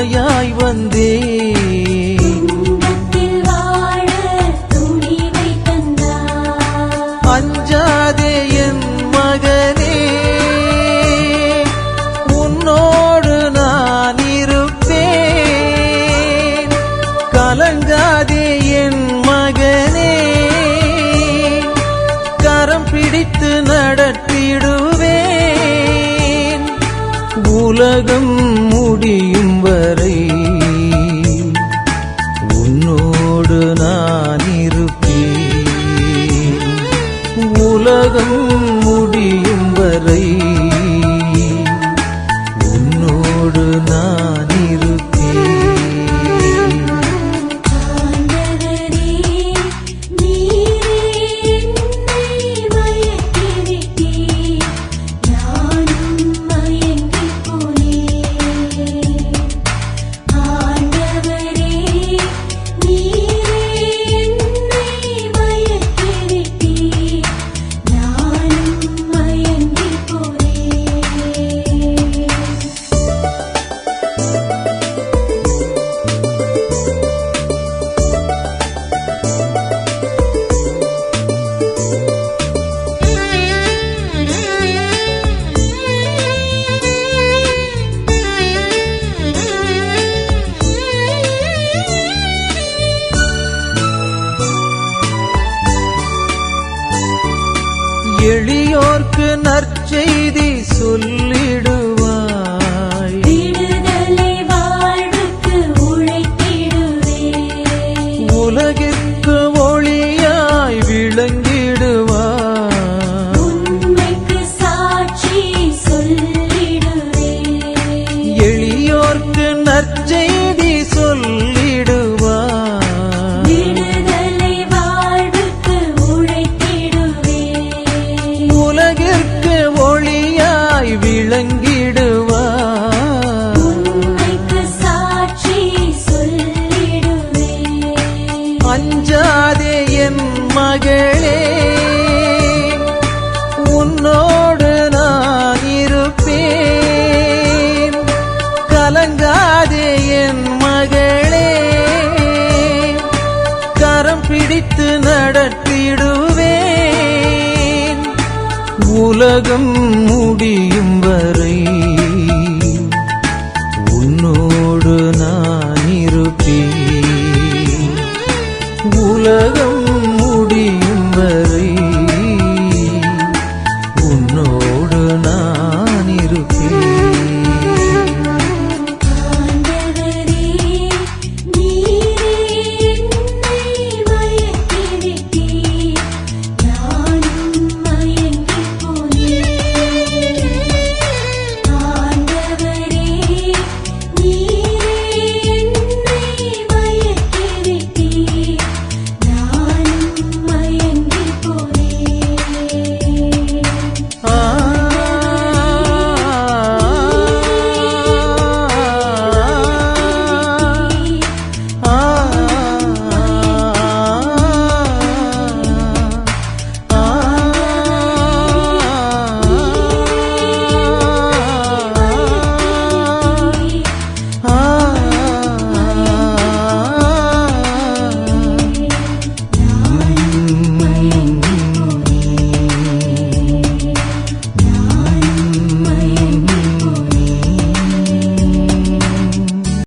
துணையாய் வந்தே அஞ்சாதே என் மகனே உன்னோடு நான் இருப்பேன். கலங்காதே என் மகனே கரம் உலகம் மருதம் எளியோர்க்கு நற்செய்தி சொல்லிடுவாய். உலகில் உலகம் முடியும் வரை உன்னோடு நான் இருப்பேன். உலகம்